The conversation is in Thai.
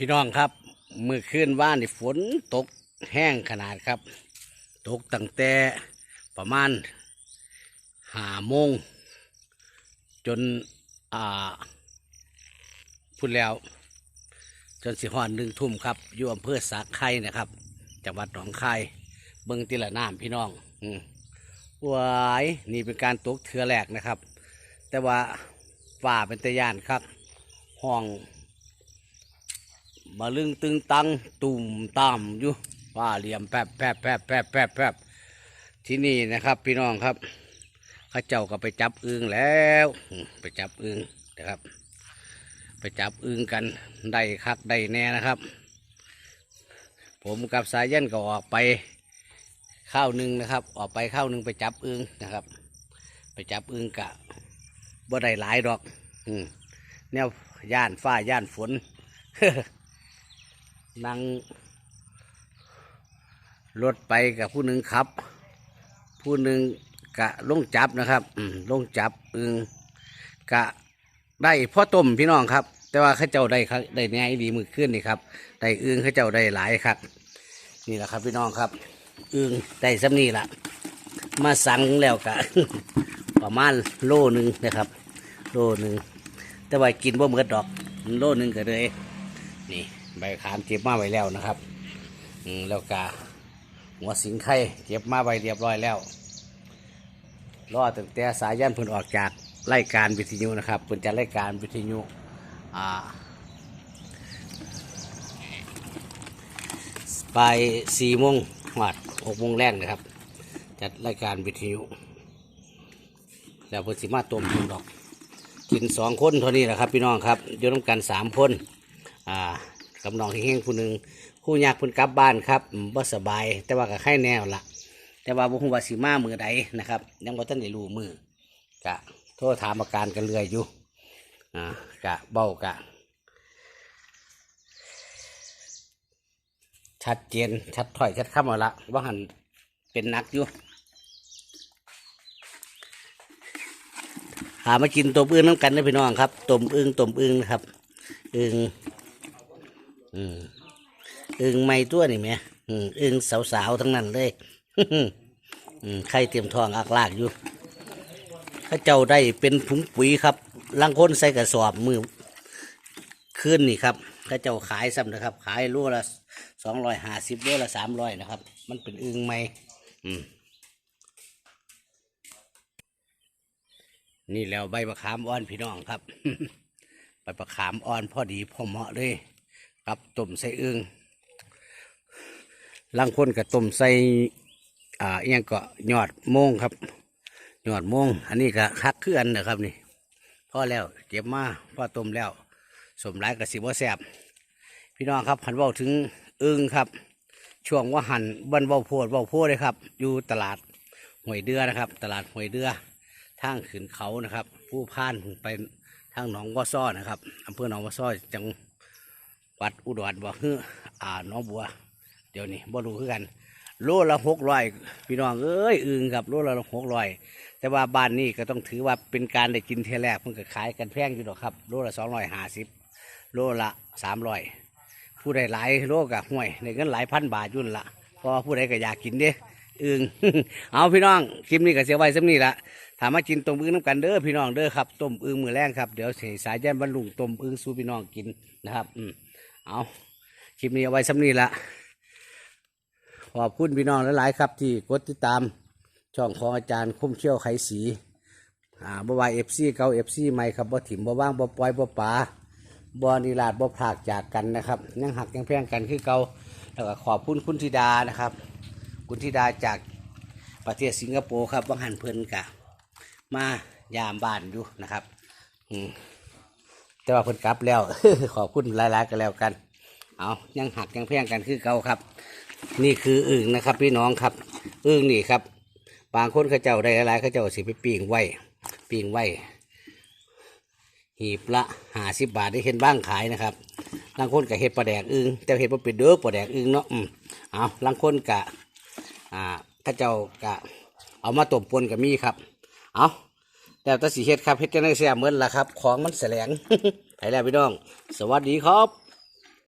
พี่น้องครับเมื่อคืนว่านนี่ฝนตกแห้งขนาดครับ ตกตั้งแต่ประมาณห้าโมงจนอ่าพูดแล้ว จนสิหอนหนึ่งทุ่มครับ อยู่อำเภอสาไข่นะครับ จังหวัดหนองคายเบิ้งติละน้ำพี่น้องอืมวายนี่เป็นการตกเทือแรกนะครับ แต่ว่าฝ่าเป็นตะยานครับ ห้อง มาลึงตึงตังตุ่มตามอยู่ว่าเหลี่ยมแป๊บแป๊บแป๊บแป๊บแป๊บแป๊บที่นี่นะครับพี่น้องครับข้าเจ้าก็ไปจับอึงแล้ว ไปจับอึงนะครับ ไปจับอึงกันได้คักได้แน่นะครับ ผมกับสายยันก็ออกไปข้าวหนึ่งนะครับ ออกไปข้าวหนึ่งไปจับอึงนะครับ ไปจับอึงกะบ่ได้หลายดอก อืมแนวย่านฟ้าย่านฝน นั่งรถไปกับผู้หนึ่งขับ ผู้หนึ่งกะลงจับนะครับลงจับอึงกะได้พ่อต้มพี่น้องครับ แต่ว่าข้าเจ้าได้ครับได้แหน่ดีมือขึ้นนี่ครับได้อึงข้าเจ้าได้หลายครับ นี่แหละครับพี่น้องครับอึงได้ซ้ำนี่ละมาสั่งแล้วกะประมาณโลหนึ่งนะครับ โลหนึ่งแต่ว่ากินบ่เหมือดดอก โลหนึ่งก็เลยนี่ ใบขามเก็บมาไว้แล้วนะครับอืมแล้วก็หัวสิงไข่เก็บมาไว้เรียบร้อยแล้วรอตั้งแต่สายยันเพิ่นออกจากรายการวิทยุนะครับเพิ่นจะรายการวิทยุอ่าไปสี่โมงหวัดหกโมงแรกนะครับ จัดรายการวิทยุแล้วเพิ่นสิมาต้มเพิ่นดอกกินสองคนเท่านี้แหละครับ พี่น้องครับอยู่น้ำกันสามคนอ่า กับน้องที่เฮงผู้หนึ่งผู้ยากเพิ่นกลับบ้านครับบ่สบาย แต่ว่าก็ไข้แนวละแต่ว่าบ่ฮู้ว่าสิมามือใดนะครับ ยังบ่ทันได้รู้มือกะโทรถามอาการกันเรื่อยอยู่อ่ากะเบ้ากะ ชัดเจนชัดถ้อยชัดคำเอาละว่าหันเป็นนักอยู่หามากินต้มอึ่งน้ำกันนะพี่น้องครับตมอึ่งตมอึ่งนะครับอึ่ง อืมอึงไม่ตัวนี่แหม่อึงสาวๆทั้งนั้นเลยใครเตรียมทองอักลากอยู่ข้าเจ้าได้เป็นผงปุ๋ยครับลังคนใส่กระสอบมือขึ้นนี่ครับข้าเจ้าขายซ้ำนะครับ ขายรูละสองร้อยห้าสิบรูละสามร้อยนะครับ มันเป็นอึงไม่นี่แล้วใบมะขามอ่อนพี่น้องครับใบมะขามอ่อนพอดีพอเหมาะเลย กับต้มใส่อึ่งลังคนกับต้มใส่อ่าเอียงก็ยอดมงครับยอดมงอันนี้ก็คักคืออันนะครับนี่พอแล้วเก็บมาพอต้มแล้วสมหลายกับสิบ่แซบพี่น้องครับหันเว้าถึงอึ่งครับ ช่วงว่าหันบันเว้าโพดเว้าโพดเลยครับ อยู่ตลาดหวยเดือนะครับ ตลาดหวยเดือทางขึ้นเขานะครับ ผู้พานไปทางหนองวัวซ้อนะครับอำเภอหนองวัวซ้อจัง วัดอุดรบ่ฮืออ่าน้องบัว เดี๋ยวนี้บ่รู้คือกัน โลละหกร้อยพี่น้องเอ้ยอึงครับโลละหกร้อยแต่ว่าบ้านนี้ก็ต้องถือว่าเป็นการได้กินเทแรกเพิ่งก็ขายกันแพงอยู่ดอกครับ โลละสองร้อยห้าสิบโลละสามร้อยผู้ใดหลายโลกะห่วยในเงินหลายพันบาทยุ่นละเพราะว่าผู้ใดก็อยากกินเด้อึงเอาพี่น้องคลิปนี้ก็เสียไว้สักนี้ละถามมากินต้มอึงน้ำกันเด้อพี่น้องเด้อครับต้มอึงมือแรงครับเดี๋ยวสิสายแจ้นบรรลุงต้มอึงสู่พี่น้องกินนะครับ อืม เอาคลิปนี้เอาไว้สำนีละขอบคุณพี่น้องหลายๆครับ ที่กดติดตามช่องของอาจารย์คุ้มเชี่ยวไขสีอ่าบ่ว่าเอฟซีเก่าเอฟซีใหม่ครับบ่ถิ่มบ่ว่างบ่ปล่อยบ่ป๋าบ่นิลาดบ่ผากจากกันนะครับยังหักยังแพงกันคือเก่าแล้วก็ขอบคุณคุณธิดานะครับ คุณธิดาจากประเทศสิงคโปร์ครับวังหันเพลินกะมายามบ้านอยู่นะครับ อืม แต่ว่าเพิ่นกลับแล้ว ขอบคุณหลายๆกันแล้วกัน เอายังหักยังแพงกันคือเก่าครับ นี่คืออึ่งนะครับ พี่น้องครับอึ่งนี่ครับ บางคนเขาเจ้าได้หลายๆเขาเจ้าสิไปปิ้งไว้ปิ้งไว้หีบละห้าสิบบาทได้เห็นบ้างขายนะครับบางคนกับเห็ดปลาแดกอึ่งแต่เห็ดปลาเป็ดเด้อปลาแดกอึ่งเนาะอืมเอาบางคนกะอ่าเขาเจ้ากะเอามาต้มปนกับมีครับ เอา แต่แตาสีเฮ็ดครับเฮ็ดกังได๋เสียเหมือนล่ะครับ ของมันแสลงไปแล้วพี่น้อง สวัสดีครับ